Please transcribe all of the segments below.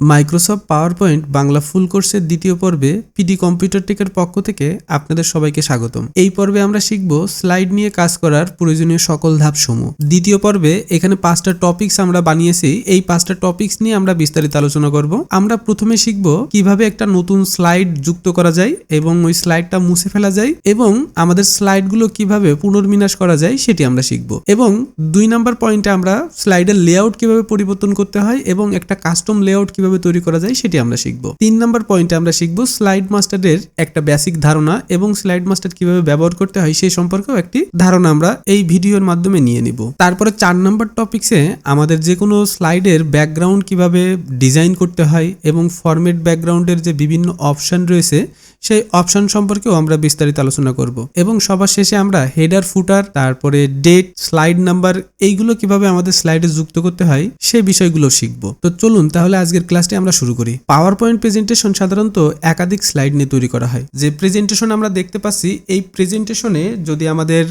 Microsoft Power Point Bangla full কোর্সের দ্বিতীয় পর্বে পিডি কম্পিউটার টেকের পক্ষ থেকে আপনাদের সবাইকে স্বাগতম। এই পর্বে আমরা শিখব স্লাইড নিয়ে কাজ করার প্রয়োজনীয় সকল ধাপসমূহ। দ্বিতীয় পর্বে এখানে পাঁচটা টপিকস আমরা বানিয়েছি। এই পাঁচটা টপিকস নিয়ে আমরা বিস্তারিত আলোচনা করব। আমরা প্রথমে শিখব কীভাবে একটা নতুন স্লাইড যুক্ত করা যায় এবং ওই স্লাইডটা মুছে ফেলা যায় এবং আমাদের স্লাইডগুলো কীভাবে পুনর্বিন্যাস করা যায় সেটি আমরা শিখব। এবং দুই নাম্বার পয়েন্টে আমরা স্লাইডের লেআউট কীভাবে পরিবর্তন করতে হয় এবং একটা কাস্টম লেআউট কীভাবে তৈরি করা যায় সেটি আমরা শিখব। তিন নাম্বার পয়েন্টে আমরা শিখব স্লাইড মাস্টারের একটা বেসিক ধারণা এবং স্লাইড মাস্টার কীভাবে ব্যবহার করতে হয় সেই সম্পর্কেও একটি ধারণা আমরা এই ভিডিওর মাধ্যমে নিয়ে নিব। তারপরে চার নম্বর টপিকসে আমাদের যে কোনো স্লাইডের ব্যাকগ্রাউন্ড কীভাবে ডিজাইন করতে হয় এবং ফরম্যাট ব্যাকগ্রাউন্ডের যে বিভিন্ন অপশন রয়েছে, সেই অপশন সম্পর্কেও আমরা বিস্তারিত আলোচনা করব। এবং সবার শেষে আমরা হেডার ফুটার তারপরে ডেট স্লাইড নাম্বার এইগুলো কীভাবে আমাদের স্লাইডে যুক্ত করতে হয় সেই বিষয়গুলো শিখব। তো চলুন তাহলে আজকের ক্লাসটি আমরা শুরু করি। পাওয়ার পয়েন্ট প্রেজেন্টেশন সাধারণত একাধিক স্লাইড নিয়ে তৈরি করা হয়। যে প্রেজেন্টেশন আমরা দেখতে পাচ্ছি, এই প্রেজেন্টেশনে যদি আমাদের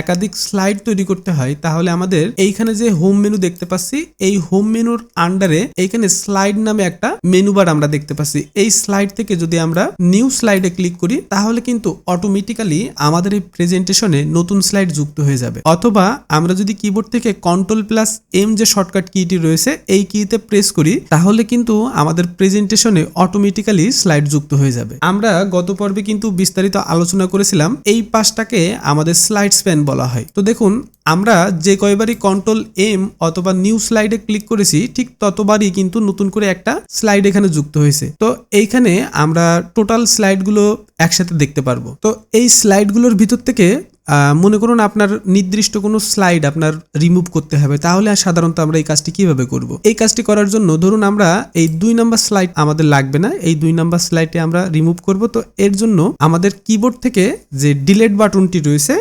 একাধিক স্লাইড তৈরি করতে হয়, তাহলে আমাদের এইখানে যে হোম মেনু দেখতে পাচ্ছি, এই হোম মেনুর আন্ডারে এইখানে স্লাইড নামে একটা মেনু বার আমরা দেখতে পাচ্ছি। এই স্লাইড থেকে যদি আমরা নিউ স্লাইডে ক্লিক করি, তাহলে কিন্তু অটোমেটিক্যালি আমাদের এই প্রেজেন্টেশনে নতুন স্লাইড যুক্ত হয়ে যাবে। অথবা আমরা যদি কিবোর্ড থেকে কন্ট্রোল প্লাস এম যে শর্টকাট কিটি রয়েছে, এই কিতে প্রেস করি, তাহলে কিন্তু আমাদের প্রেজেন্টেশনে অটোমেটিক্যালি স্লাইড যুক্ত হয়ে যাবে। আমরা গত পর্বে কিন্তু বিস্তারিত আলোচনা করেছিলাম, এই পাশটাকে আমাদের স্লাইড স্প্যান বলা হয়। তো দেখুন, আমরা যে কয়বারই কন্ট্রোল এম অথবা নিউ স্লাইডে ক্লিক করেছি, ঠিক ততবারই কিন্তু নতুন করে একটা স্লাইড এখানে যুক্ত হয়েছে। তো এইখানে আমরা টোটাল স্লাইডগুলো একসাথে দেখতে পারব। তো এই স্লাইডগুলোর ভিতর থেকে মনে করুন আপনার নির্দিষ্ট কোনো স্লাইড আপনার রিমুভ করতে হবে, তাহলে সাধারণত আমরা এই কাজটি কীভাবে করব? এই কাজটি করার জন্য ধরুন আমরা এই দুই নাম্বার স্লাইড আমাদের লাগবে না, এই দুই নাম্বার স্লাইডে আমরা রিমুভ করব। তো এর জন্য আমাদের কিবোর্ড থেকে যে ডিলেট বাটনটি রয়েছে,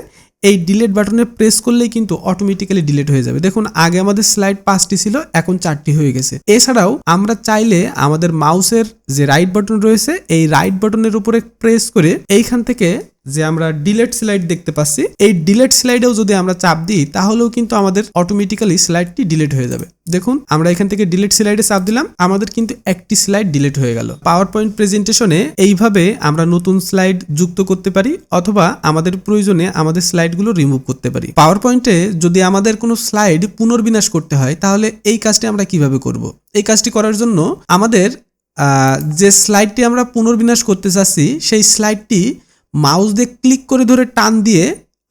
এই ডিলেট বাটনে প্রেস করলেই কিন্তু অটোমেটিক্যালি ডিলেট হয়ে যাবে। দেখুন, আগে আমাদের স্লাইড পাঁচটি ছিল, এখন চারটি হয়ে গেছে। এছাড়াও আমরা চাইলে আমাদের মাউসের যে রাইট বাটন রয়েছে, এই রাইট বাটনের উপরে প্রেস করে এইখান থেকে যে আমরা ডিলেট স্লাইড দেখতে পাচ্ছি, এই ডিলেট স্লাইডেও যদি আমরা চাপ দিই, তাহলেও কিন্তু আমাদের অটোমেটিক্যালি স্লাইডটি ডিলেট হয়ে যাবে। দেখুন, আমরা এখান থেকে ডিলেট স্লাইডে চাপ দিলাম, আমাদের কিন্তু একটি স্লাইড ডিলেট হয়ে গেল। পাওয়ার পয়েন্ট প্রেজেন্টেশনে এইভাবে আমরা নতুন স্লাইড যুক্ত করতে পারি, অথবা আমাদের প্রয়োজনে আমাদের স্লাইডগুলো রিমুভ করতে পারি। পাওয়ার পয়েন্টে যদি আমাদের কোনো স্লাইড পুনর্বিন্যাস করতে হয়, তাহলে এই কাজটি আমরা কীভাবে করব? এই কাজটি করার জন্য আমাদের যে স্লাইডটি আমরা পুনর্বিন্যাস করতে চাচ্ছি, সেই স্লাইডটি মাউস দিয়ে ক্লিক করে ধরে টান দিয়ে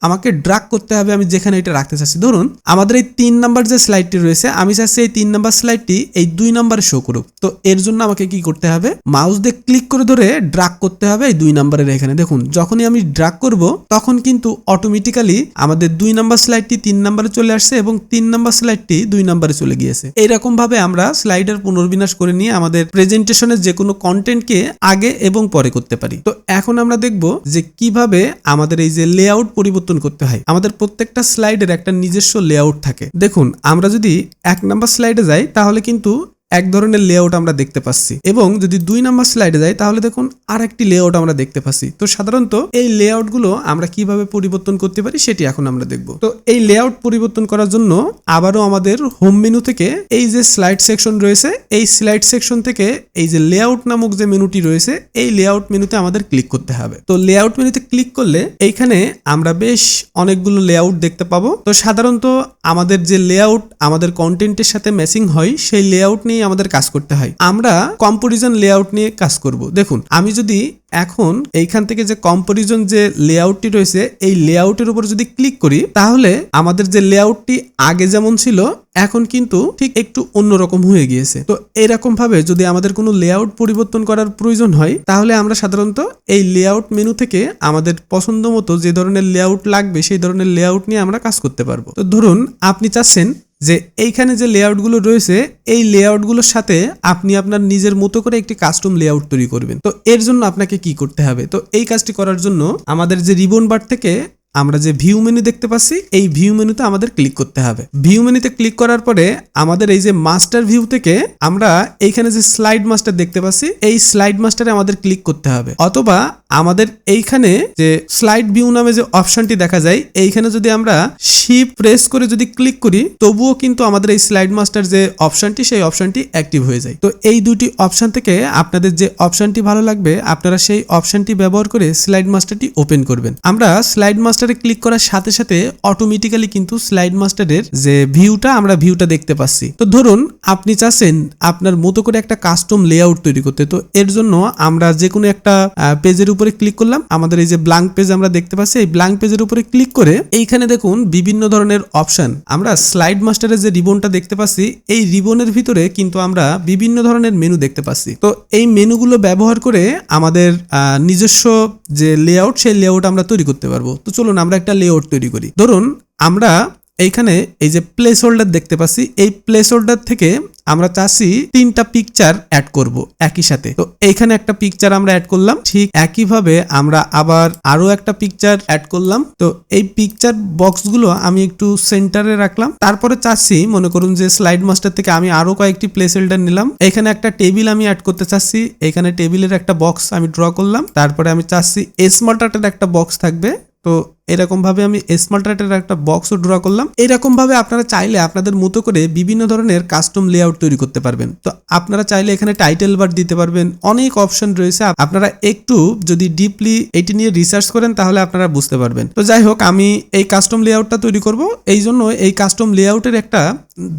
আমাকে ড্রাগ করতে হবে, আমি যেখানে এটা রাখতে চাচ্ছি। ধরুন, আমাদের এই তিন নাম্বার যে স্লাইডটি রয়েছে, আমি চাচ্ছি এই তিন নাম্বার স্লাইডটি এই দুই নাম্বারে শো করুক। তো এর জন্য আমাকে কি করতে হবে? মাউস দিয়ে ক্লিক করে ধরে ড্রাগ করতে হবে এই দুই নাম্বারের এখানে। দেখুন, যখনই আমি ড্রাগ করব, তখন কিন্তু অটোমেটিক্যালি আমাদের দুই নাম্বার স্লাইডটি তিন নাম্বারে চলে আসছে এবং তিন নাম্বার স্লাইডটি দুই নাম্বারে চলে গিয়েছে। এইরকম ভাবে আমরা স্লাইডের পুনর্বিন্যাস করে নিয়ে আমাদের প্রেজেন্টেশনের যে কোনো কন্টেন্টকে আগে এবং পরে করতে পারি। তো এখন আমরা দেখব যে কীভাবে আমাদের এই যে লেআউট পরিবর্তন করতে হয়। আমাদের প্রত্যেকটা স্লাইডের একটা নিজস্ব লেআউট থাকে। দেখুন, আমরা যদি এক নাম্বার স্লাইডে যাই, তাহলে কিন্তু এক ধরনের লেআউট আমরা দেখতে পাচ্ছি। এবং যদি দুই নাম্বার স্লাইডে যাই, তাহলে দেখুন আর একটি লেআউট আমরা দেখতে পাচ্ছি। তো সাধারণত এই লেআউটগুলো আমরা কীভাবে পরিবর্তন করতে পারি, সেটি এখন আমরা দেখব। তো এই লেআউট পরিবর্তন করার জন্য আবারও আমাদের হোম মেনু থেকে এই যে স্লাইড সেকশন রয়েছে, এই স্লাইড সেকশন থেকে এই যে লেআউট নামক যে মেনুটি রয়েছে, এই লেআউট মেনুতে আমাদের ক্লিক করতে হবে। তো লেআউট মেনুতে ক্লিক করলে এইখানে আমরা বেশ অনেকগুলো লেআউট দেখতে পাবো। তো সাধারণত আমাদের যে লেআউট আমাদের কন্টেন্টের সাথে ম্যাচিং হয়, সেই লেআউট নিয়ে আমাদের কাজ করতে হয়। আমরা কম্পোরিজন লেআউট নিয়ে কাজ করব। দেখুন, আমি যদি এখন এইখান থেকে যে কম্পোরিজন যে লেআউটটি রয়েছে, এই লেআউটের উপর যদি ক্লিক করি, তাহলে আমাদের যে লেআউটটি আগে যেমন ছিল, এখন কিন্তু ঠিক একটু অন্যরকম হয়ে গিয়েছে। তো এরকম ভাবে যদি আমাদের কোনো লেআউট পরিবর্তন করার প্রয়োজন হয়, তাহলে আমরা সাধারণত এই লেআউট মেনু থেকে আমাদের পছন্দ মতো যে ধরনের লেআউট লাগবে, সেই ধরনের লেআউট নিয়ে আমরা কাজ করতে পারব। তো ধরুন, আপনি চাচ্ছেন যে এইখানে যে লেআউটগুলো রয়েছে, এই লেআউটগুলোর সাথে আপনি আপনার নিজের মতো করে একটি কাস্টম লেআউট তৈরি করবেন। তো এর জন্য আপনাকে কি করতে হবে? তো এই কাজটি করার জন্য আমাদের যে রিবন বার থেকে আমরা যে ভিউ মেনু দেখতে পাচ্ছি, এই ভিউ মেনুতে আমাদের ক্লিক করতে হবে। ভিউ মেনুতে ক্লিক করার পরে আমাদের এই যে মাস্টার ভিউ থেকে আমরা এইখানে যে স্লাইড মাস্টার দেখতে পাচ্ছি, এই স্লাইড মাস্টারে আমাদের ক্লিক করতে হবে। অথবা আমাদের এইখানে যে স্লাইড ভিউ নামে যে অপশনটি দেখা যায়, এইখানে যদি আমরা শিপ প্রেস করে যদি ক্লিক করি, তবুও কিন্তু আমাদের এই স্লাইড মাস্টার যে অপশনটি সেই অপশনটি অ্যাক্টিভ হয়ে যায়। তো এই দুটি অপশন থেকে আপনাদের যে অপশনটি ভালো লাগবে, আপনারা সেই অপশনটি ব্যবহার করে স্লাইড মাস্টারটি ওপেন করবেন। আমরা স্লাইড মাস্টারে ক্লিক করার সাথে সাথে অটোমেটিক্যালি কিন্তু স্লাইড মাস্টারের যে ভিউটা আমরা ভিউটা দেখতে পাচ্ছি। তো ধরুন, আপনি চাচ্ছেন আপনার মতো করে একটা কাস্টম লেআউট তৈরি করতে। তো এর জন্য আমরা যে কোনো একটা পেজের উপরে ক্লিক করলাম। আমাদের এই যে ব্ল্যাঙ্ক পেজ আমরা দেখতে পাচ্ছি, এই ব্ল্যাঙ্ক পেজের উপরে ক্লিক করে এইখানে দেখুন বিভিন্ন ধরনের অপশন আমরা স্লাইড মাস্টারের যে রিবনটা দেখতে পাচ্ছি, এই রিবনের ভিতরে কিন্তু আমরা বিভিন্ন ধরনের মেনু দেখতে পাচ্ছি। তো এই মেনুগুলো ব্যবহার করে আমাদের নিজস্ব যে লেআউট সেই লেআউট আমরা তৈরি করতে পারব। তো চলুন আমরা একটা লেআউট তৈরি করি। ধরুন, আমরা এইখানে এই যে প্লেস হোল্ডার দেখতে পাচ্ছি, এই প্লেস হোল্ডার থেকে আমরা চাচ্ছি তিনটা পিকচার অ্যাড করব একই সাথে। তো এইখানে একটা পিকচার আমরা অ্যাড করলাম, ঠিক একইভাবে আমরা আবার আরও একটা পিকচার অ্যাড করলাম। তো এই পিকচার বক্সগুলো আমি একটু সেন্টারে রাখলাম। তারপরে চাচ্ছি, মনে করুন যে স্লাইড মাস্টার থেকে আমি আরও কয়েকটি প্লেস হোল্ডার নিলাম। এখানে একটা টেবিল আমি অ্যাড করতে চাচ্ছি এখানে টেবিলের একটা বক্স আমি ড্র করলাম। তারপরে আমি চাচ্ছি স্মল একটা বক্স থাকবে। তো এরকম ভাবে আমি স্মার্ট রাইটের একটা বক্সও ড্র করলাম। এরকম ভাবে আপনারা চাইলে আপনাদের মতো করে বিভিন্ন ধরনের কাস্টম লেআউট তৈরি করতে পারবেন। তো আপনারা চাইলে এখানে টাইটেল বার দিতে পারবেন। অনেক অপশন রয়েছে। আপনারা একটু যদি ডিপলি এটি নিয়ে রিসার্চ করেন, তাহলে আপনারা বুঝতে পারবেন। তো যাই হোক, আমি এই কাস্টম লেআউটটা তৈরি করব। এই জন্য এই কাস্টম লেআউটের একটা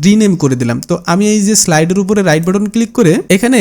রিনেম করে দিলাম। তো আমি এই যে স্লাইডের উপরে রাইট বাটন ক্লিক করে এখানে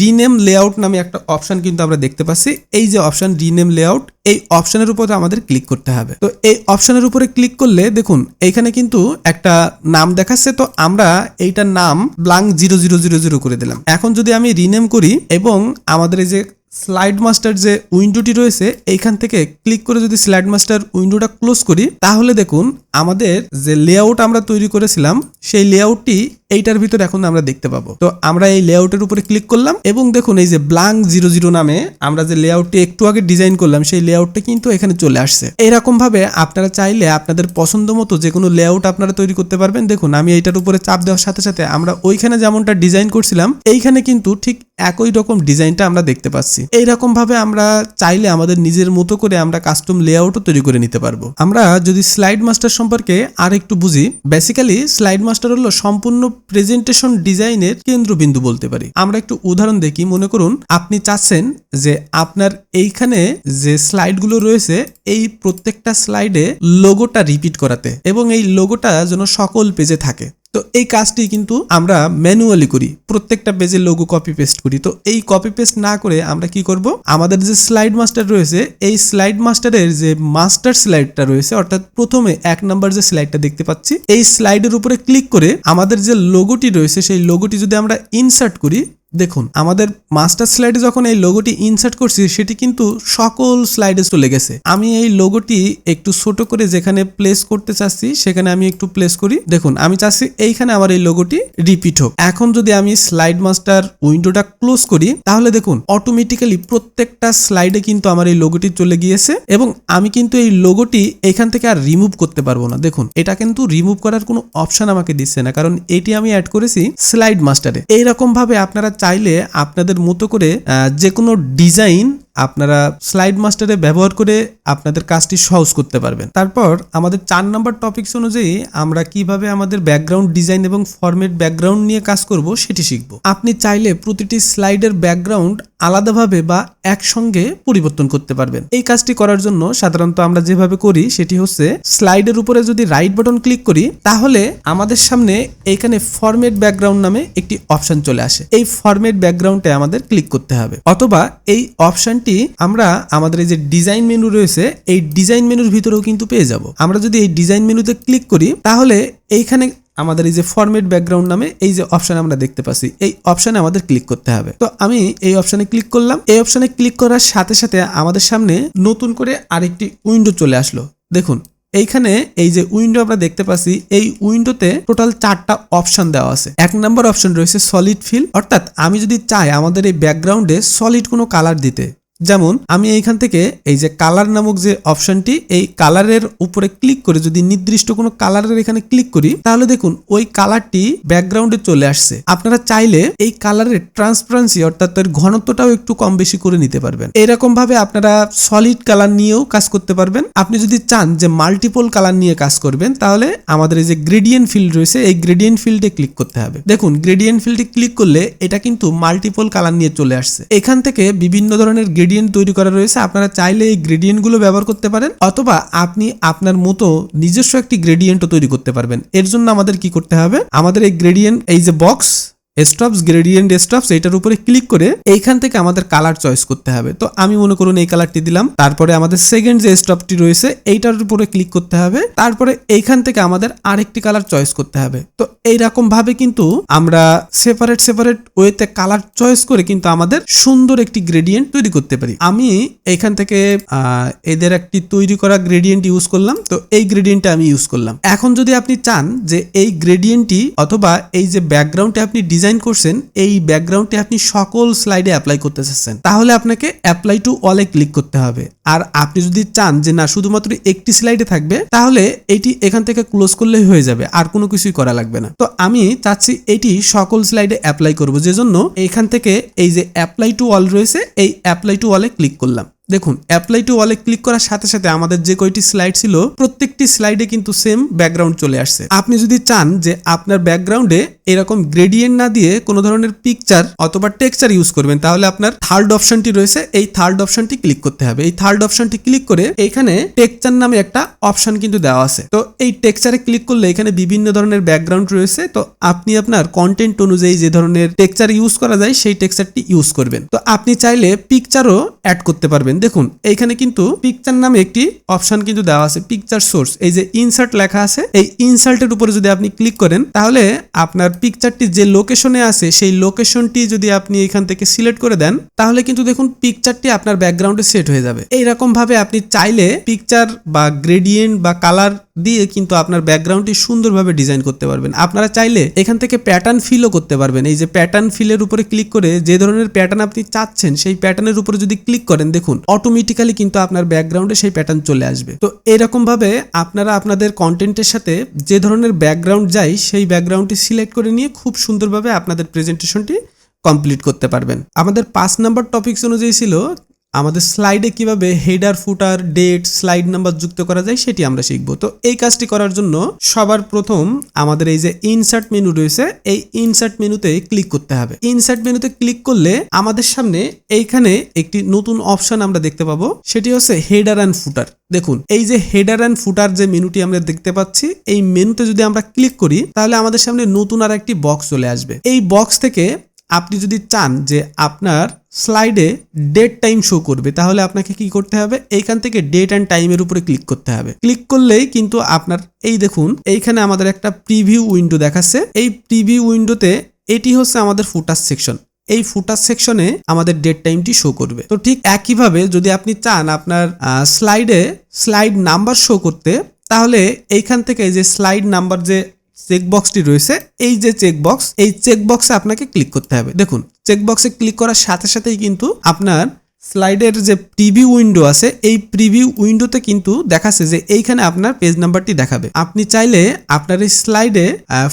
রিনেম লেআউট নামে একটা অপশন কিন্তু আমরা দেখতে পাচ্ছি। এই যে অপশন রিনেম লেআউট এই অপশনের উপরে আমাদের ক্লিক করতে হবে। তো এই অপশনের উপরে ক্লিক করলে দেখুন, এইখানে কিন্তু একটা নাম দেখাচ্ছে, তো আমরা এইটার নাম blank zero zero zero zero করে দিলাম। এখন যদি আমি রিনেম করি এবং আমাদের এই যে স্লাইড মাস্টার যে উইন্ডোটি রয়েছে, এইখান থেকে ক্লিক করে যদি স্লাইড মাস্টার উইন্ডোটা ক্লোজ করি, তাহলে দেখুন, আমাদের যে লেআউট আমরা তৈরি করেছিলাম, সেই লেআউটটি এইটার ভিতরে এখন আমরা দেখতে পাবো। তো আমরা এই লেআউটের উপরে ক্লিক করলাম এবং দেখুন এই যে ব্লাঙ্ক জিরো জিরো নামে আমরা যে লেআউটটি একটু আগে ডিজাইন করলাম, সেই লেআউটটা কিন্তু এখানে চলে আসছে। এরকম ভাবে আপনারা চাইলে আপনাদের পছন্দ মতো যে কোনো লেআউট আপনারা তৈরি করতে পারবেন। দেখুন, আমি এইটার উপরে চাপ দেওয়ার সাথে সাথে আমরা ওইখানে যেমনটা ডিজাইন করছিলাম, এইখানে কিন্তু ঠিক একই রকম ডিজাইনটা আমরা দেখতে পাচ্ছি। এইরকম ভাবে আমরা চাইলে আমাদের নিজের মতো করে আমরা কাস্টম লেআউটও তৈরি করে নিতে পারব। আমরা যদি স্লাইড মাস্টার সম্পর্কে আর একটু বুঝি বেসিক্যালি স্লাইড মাস্টার হলো সম্পূর্ণ প্রেজেন্টেশন ডিজাইনের কেন্দ্রবিন্দু বলতে পারি। আমরা একটু উদাহরণ দেখি, মনে করুন আপনি চাচ্ছেন যে আপনার এইখানে যে স্লাইডগুলো রয়েছে, এই প্রত্যেকটা স্লাইডে লোগোটা রিপিট করাতে এবং এই লোগোটা যেন সকল পেজে থাকে। তো এই কাজটি কিন্তু আমরা ম্যানুয়ালি করি, প্রত্যেকটা পেজে লোগো কপি পেস্ট করি। তো এই কপি পেস্ট না করে আমরা কি করব? আমাদের যে স্লাইড মাস্টার রয়েছে, এই স্লাইড মাস্টারের যে মাস্টার স্লাইডটা রয়েছে, অর্থাৎ প্রথমে এক নাম্বার যে স্লাইডটা দেখতে পাচ্ছি, এই স্লাইডের উপরে ক্লিক করে আমাদের যে লোগোটি রয়েছে, সেই লোগোটি যদি আমরা ইনসার্ট করি দেখুন, আমাদের মাস্টার স্লাইডে যখন এই লোগোটি ইনসার্ট করছি, সেটি কিন্তু সকল স্লাইডে চলে গেছে। আমি এই লোগোটি একটু ছোট করে যেখানে প্লেস করতে চাচ্ছি, সেখানে আমি একটু প্লেস করি। দেখুন, আমি চাচ্ছি এইখানে আমার এই লোগোটি রিপিট হোক। এখন যদি আমি স্লাইড মাস্টার উইন্ডোটা ক্লোজ করি, তাহলে দেখুন অটোমেটিক্যালি প্রত্যেকটা স্লাইডে কিন্তু আমার এই লোগোটি চলে গিয়েছে এবং আমি কিন্তু এই লোগোটি এখান থেকে আর রিমুভ করতে পারব না। দেখুন, এটা কিন্তু রিমুভ করার কোনো অপশন আমাকে দিচ্ছে না, কারণ এটি আমি অ্যাড করেছি স্লাইড মাস্টারে এইরকম ভাবে আপনারা চাইলে আপনাদের মতো করে যে কোনো ডিজাইন আপনারা স্লাইড মাস্টারে ব্যবহার করে আপনাদের কাজটি সহজ করতে পারবেন। তারপর আমাদের চার নম্বর টপিকস অনুযায়ী আমরা কীভাবে আমাদের ব্যাকগ্রাউন্ড ডিজাইন এবং ফরম্যাট ব্যাকগ্রাউন্ড নিয়ে কাজ করব সেটি শিখব। আপনি চাইলে প্রতিটি স্লাইডের ব্যাকগ্রাউন্ড আলাদাভাবে বা একসঙ্গে পরিবর্তন করতে পারবেন। এই কাজটি করার জন্য সাধারণত আমরা যেভাবে করি সেটি হচ্ছে স্লাইডের উপরে যদি রাইট বাটন ক্লিক করি, তাহলে আমাদের সামনে এখানে ফরম্যাট ব্যাকগ্রাউন্ড নামে একটি অপশন চলে আসে। এই ফরম্যাট ব্যাকগ্রাউন্ডে আমাদের ক্লিক করতে হবে। অথবা এই অপশনটি আমরা আমাদের এই যে ডিজাইন মেনু রয়েছে, এই ডিজাইন মেনুর ভিতরেও কিন্তু পেয়ে যাব। আমরা যদি এই ডিজাইন মেনুতে ক্লিক করি, তাহলে এইখানে আমাদের এই যে ফরম্যাট ব্যাকগ্রাউন্ড নামে এই যে অপশন আমরা দেখতে পাচ্ছি, এই অপশনে আমাদের ক্লিক করতে হবে। তো আমি এই অপশনে ক্লিক করলাম। এই অপশনে ক্লিক করার সাথে সাথে আমাদের সামনে নতুন করে আরেকটি উইন্ডো চলে আসলো। দেখুন, এইখানে এই যে উইন্ডো আমরা দেখতে পাচ্ছি, এই উইন্ডোতে টোটাল চারটা অপশন দেওয়া আছে। এক নম্বর অপশন রয়েছে সলিড ফিল অর্থাৎ আমি যদি চাই আমাদের এই ব্যাকগ্রাউন্ডে সলিড কোনো কালার দিতে যেমন, আমি এইখান থেকে এই যে কালার নামক যে অপশনটি এই কালারের উপরে ক্লিক করে যদি নির্দিষ্ট কোনো কালারের এখানে ক্লিক করি, তাহলে দেখুন ওই কালারটি ব্যাকগ্রাউন্ডে চলে আসছে। আপনারা চাইলে এই কালারের ট্রান্সপারেন্সি অর্থাৎ এর ঘনত্বটাও একটু কম বেশি করে নিতে পারবেন। এরকম ভাবে আপনারা সলিড কালার নিয়েও কাজ করতে পারবেন। আপনি যদি চান যে মাল্টিপল কালার নিয়ে কাজ করবেন, তাহলে আমাদের এই যে গ্রেডিয়েন্ট ফিল্ড রয়েছে, এই গ্রেডিয়েন্ট ফিল্ডে ক্লিক করতে হবে। দেখুন গ্রেডিয়েন্ট ফিল্ডে ক্লিক করলে এটা কিন্তু মাল্টিপল কালার নিয়ে চলে আসছে। এখান থেকে বিভিন্ন ধরনের গ্রেডিয়েন্ট তৈরি করা রয়েছে, আপনারা চাইলে এই গ্রেডিয়েন্টগুলো ব্যবহার করতে পারেন, অথবা আপনি আপনার মতো নিজস্ব একটি গ্রেডিয়েন্টও তৈরি করতে পারবেন। এর জন্য আমাদের কি করতে হবে? আমাদের এই গ্রেডিয়েন্ট এই যে বক্স স্টপস গ্রেডিয়েন্ট স্টপস এটার উপরে ক্লিক করে এইখান থেকে আমাদের কালার চয়েস করতে হবে। তো আমি মনে করুন এই কালারটি দিলাম, তারপরে আমাদের সেকেন্ড যে স্টপটি রয়েছে, এইটার উপরে ক্লিক করতে হবে, তারপরে এইখান থেকে আমাদের আরেকটি কালার চয়েস করতে হবে। তো এইরকম ভাবে কিন্তু আমরা সেপারেট সেপারেট ওয়েতে কালার চয়েস করে কিন্তু আমাদের সুন্দর একটি গ্রেডিয়েন্ট তৈরি করতে পারি। আমি এইখান থেকে এদের একটি তৈরি করা গ্রেডিয়েন্ট ইউজ করলাম, তো এই গ্রেডিয়েন্টটা আমি ইউজ করলাম। এখন যদি আপনি চান যে এই গ্রেডিয়েন্টটি অথবা এই যে ব্যাকগ্রাউন্ডে আপনি ডিজাইন করছেন, এই ব্যাকগ্রাউন্ডে আপনি সকল স্লাইডে অ্যাপ্লাই করতে চাচ্ছেন। তাহলে আপনাকে অ্যাপ্লাই টু অলে ক্লিক করতে হবে। আর আপনি যদি চান যে না, শুধুমাত্র একটি স্লাইডে থাকবে, তাহলে এটি এখান থেকে ক্লোজ করলেই হয়ে যাবে, আর কোনো কিছুই করা লাগবে না। তো আমি চাচ্ছি এটি সকল স্লাইডে অ্যাপ্লাই করব যে জন্য এখান থেকে এই যে অ্যাপ্লাই টু অল রয়েছে, এই অ্যাপ্লাই টু অলে ক্লিক করলাম। দেখুন অ্যাপ্লাই টু ওয়ালে ক্লিক করার সাথে সাথে আমাদের যে কয়টি স্লাইড ছিল, প্রত্যেকটি স্লাইডে কিন্তু সেম ব্যাকগ্রাউন্ড চলে আসছে। আপনি যদি চান যে আপনার ব্যাকগ্রাউন্ডে এরকম গ্রেডিয়েন্ট না দিয়ে কোনো ধরনের পিকচার অথবা টেক্সচার ইউজ করবেন, তাহলে আপনার থার্ড অপশনটি রয়েছে। এই থার্ড অপশনটি ক্লিক করতে হবে। এই থার্ড অপশনটি ক্লিক করে এখানে টেক্সচার নামে একটা অপশন কিন্তু দেওয়া আছে। তো এই টেক্সচারে ক্লিক করলে এখানে বিভিন্ন ধরনের ব্যাকগ্রাউন্ড রয়েছে। তো আপনি আপনার কন্টেন্ট অনুযায়ী যে ধরনের টেক্সচার ইউজ করা যায়, সেই টেক্সচারটি ইউজ করবেন। তো আপনি চাইলে পিকচারও অ্যাড করতে পারবেন। দেখুন, এইখানে কিন্তু পিকচার নামে একটি অপশন কিন্তু দেওয়া আছে পিকচার সোর্স এই যে ইনসার্ট লেখা আছে, এই ইনসার্টের উপরে যদি আপনি ক্লিক করেন, তাহলে আপনার পিকচারটি যে লোকেশনে আছে, সেই লোকেশনটি যদি আপনি এখান থেকে সিলেক্ট করে দেন, তাহলে কিন্তু দেখুন পিকচারটি আপনার ব্যাকগ্রাউন্ডে সেট হয়ে যাবে। এইরকম ভাবে আপনি চাইলে পিকচার বা গ্রেডিয়েন্ট বা কালার দিয়ে কিন্তু আপনার ব্যাকগ্রাউন্ডটি সুন্দরভাবে ডিজাইন করতে পারবেন। আপনারা চাইলে এখান থেকে প্যাটার্ন ফিলও করতে পারবেন। এই যে প্যাটার্ন ফিলের উপরে ক্লিক করে যে ধরনের প্যাটার্ন আপনি চাচ্ছেন, সেই প্যাটার্নের উপরে যদি ক্লিক করেন, দেখুন অটোমেটিক্যালি কিন্তু আপনার ব্যাকগ্রাউন্ডে সেই প্যাটার্ন চলে আসবে। তো এরকম ভাবে আপনারা আপনাদের কন্টেন্টের সাথে যে ধরনের ব্যাকগ্রাউন্ড যায়, সেই ব্যাকগ্রাউন্ডটি সিলেক্ট করে নিয়ে খুব সুন্দরভাবে আপনাদের প্রেজেন্টেশনটি কমপ্লিট করতে পারবেন। আমাদের পাঁচ নাম্বার টপিকস অনুযায়ী ছিল আমাদের স্লাইডে কীভাবে header footer date slide number যুক্ত করা যায় সেটি আমরা শিখব। তো এই কাজটি করার জন্য সবার প্রথম আমাদের এই যে ইনসার্ট মেনু রয়েছে, এই ইনসার্ট মেনুতে ক্লিক করতে হবে। ইনসার্ট মেনুতে ক্লিক করলে আমাদের সামনে এইখানে একটি নতুন অপশন আমরা দেখতে পাবো, সেটি হচ্ছে হেডার অ্যান্ড ফুটার দেখুন, এই যে হেডার অ্যান্ড ফুটার যে মেনুটি আমরা দেখতে পাচ্ছি, এই মেনুতে যদি আমরা ক্লিক করি, তাহলে আমাদের সামনে নতুন আর একটি বক্স চলে আসবে। এই বক্স থেকে আপনি যদি চান যে আপনার স্লাইডে ডেট টাইম শো করবে, তাহলে আপনাকে কি করতে হবে? এইখান থেকে ডেট অ্যান্ড টাইমের উপরে ক্লিক করতে হবে। ক্লিক করলেই কিন্তু আপনার, এই দেখুন, এইখানে আমাদের একটা প্রিভিউ উইন্ডো দেখাচ্ছে। এই প্রিভিউ উইন্ডোতে এটি হচ্ছে আমাদের ফুটার সেকশন এই ফুটার সেকশনে আমাদের ডেট টাইমটি শো করবে। তো ঠিক একইভাবে যদি আপনি চান আপনার স্লাইডে স্লাইড নাম্বার শো করতে, তাহলে এইখান থেকে যে স্লাইড নাম্বার যে চেকবক্সটি রয়েছে। এই যে চেকবক্স, এই চেকবক্সে আপনাকে ক্লিক করতে হবে। দেখুন চেকবক্সে ক্লিক করার সাথে সাথেই কিন্তু আপনার স্লাইডের যে প্রিভিউ উইন্ডো আছে, এই প্রিভিউ উইন্ডোতে কিন্তু দেখাচ্ছে যে এইখানে আপনার পেজ নাম্বারটি দেখাবে। আপনি চাইলে আপনার এই স্লাইডে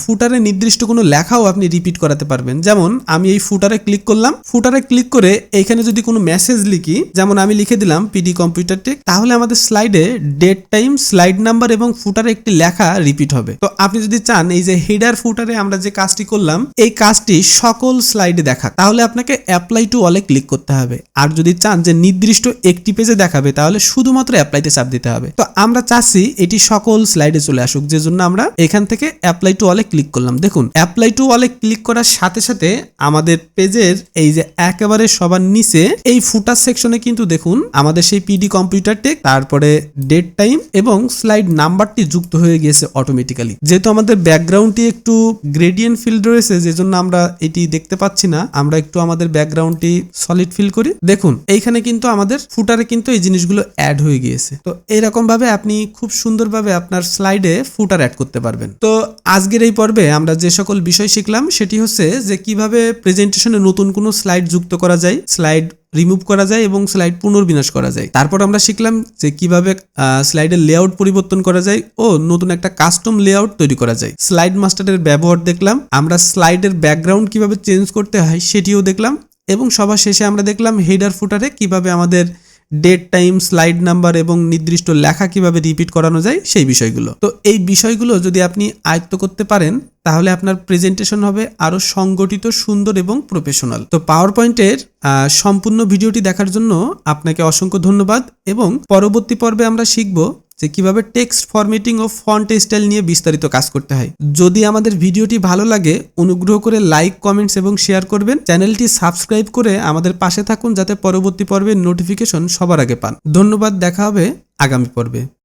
ফুটারে নির্দিষ্ট কোনো লেখাও আপনি রিপিট করাতে পারবেন। যেমন, আমি এই ফুটারে ক্লিক করলাম। ফুটারে ক্লিক করে এইখানে যদি কোনো মেসেজ লিখি, যেমন আমি লিখে দিলাম পিডি কম্পিউটার টেক, তাহলে আমাদের স্লাইডে ডেট টাইম, স্লাইড নাম্বার এবং ফুটারে একটি লেখা রিপিট হবে। তো আপনি যদি চান এই যে হেডার ফুটারে আমরা যে কাজটি করলাম, এই কাজটি সকল স্লাইডে দেখা। তাহলে আপনাকে অ্যাপ্লাই টু অলে ক্লিক করতে হবে। আর যদি চান যে নির্দিষ্ট একটি পেজে দেখাবে, তাহলে শুধুমাত্র অ্যাপ্লাইতে চাপ দিতে হবে। তো আমরা চাচ্ছি এটি সকল স্লাইডে চলে আসুক, যে জন্য আমরা এখান থেকে অ্যাপ্লাই টু অলে ক্লিক করলাম। দেখুন অ্যাপ্লাই টু অলে ক্লিক করার সাথে সাথে আমাদের পেজের এই যে একেবারে সবার নিচে এই ফুটার সেকশনে কিন্তু দেখুন, আমাদের সেই পিডি কম্পিউটার টেক তারপরে ডেট টাইম এবং স্লাইড নাম্বারটি যুক্ত হয়ে গিয়েছে অটোমেটিক্যালি যেহেতু আমাদের ব্যাকগ্রাউন্ডটি একটু গ্রেডিয়েন্ট ফিল্ড রয়েছে, যে জন্য আমরা এটি দেখতে পাচ্ছি না, আমরা একটু আমাদের ব্যাকগ্রাউন্ডটি সলিড ফিল করি। দেখুন এইখানে কিন্তু আমাদের ফুটারে কিন্তু এই জিনিসগুলো অ্যাড হয়ে গিয়েছে। তো এরকম ভাবে আপনি খুব সুন্দরভাবে আপনার স্লাইডে ফুটার অ্যাড করতে পারবেন। তো আজকের এই পর্বে আমরা যে সকল বিষয় শিখলাম, সেটি হচ্ছে যে কীভাবে প্রেজেন্টেশনে নতুন কোনো স্লাইড যুক্ত করা যায়, স্লাইড রিমুভ করা যায় এবং স্লাইড পুনর্বিনাশ করা যায়। তারপর আমরা শিখলাম যে কীভাবে স্লাইডের লেআউট পরিবর্তন করা যায় ও নতুন একটা কাস্টম লেআউট তৈরি করা যায়। স্লাইড মাস্টারের ব্যবহার দেখলাম, আমরা স্লাইডের ব্যাকগ্রাউন্ড কীভাবে চেঞ্জ করতে হয় সেটিও দেখলাম। এবং সবার শেষে আমরা দেখলাম হেডার ফুটারে কীভাবে আমাদের ডেট, টাইম, স্লাইড নাম্বার এবং নির্দিষ্ট লেখা কীভাবে রিপিট করানো যায় সেই বিষয়গুলো। তো এই বিষয়গুলো যদি আপনি আয়ত্ত করতে পারেন, তাহলে আপনার প্রেজেন্টেশন হবে আরও সংগঠিত, সুন্দর এবং প্রফেশনাল। তো পাওয়ার পয়েন্টের সম্পূর্ণ ভিডিওটি দেখার জন্য আপনাকে অসংখ্য ধন্যবাদ এবং পরবর্তী পর্বে আমরা শিখব যে কীভাবে টেক্সট ফরম্যাটিং ও ফন্ট স্টাইল নিয়ে বিস্তারিত কাজ করতে হয়। যদি আমাদের ভিডিওটি ভালো লাগে, অনুগ্রহ করে লাইক কমেন্টস এবং শেয়ার করবেন। চ্যানেলটি সাবস্ক্রাইব করে আমাদের পাশে থাকুন যাতে পরবর্তী পর্বের নোটিফিকেশন সবার আগে পান। ধন্যবাদ, দেখা হবে আগামী পর্বে।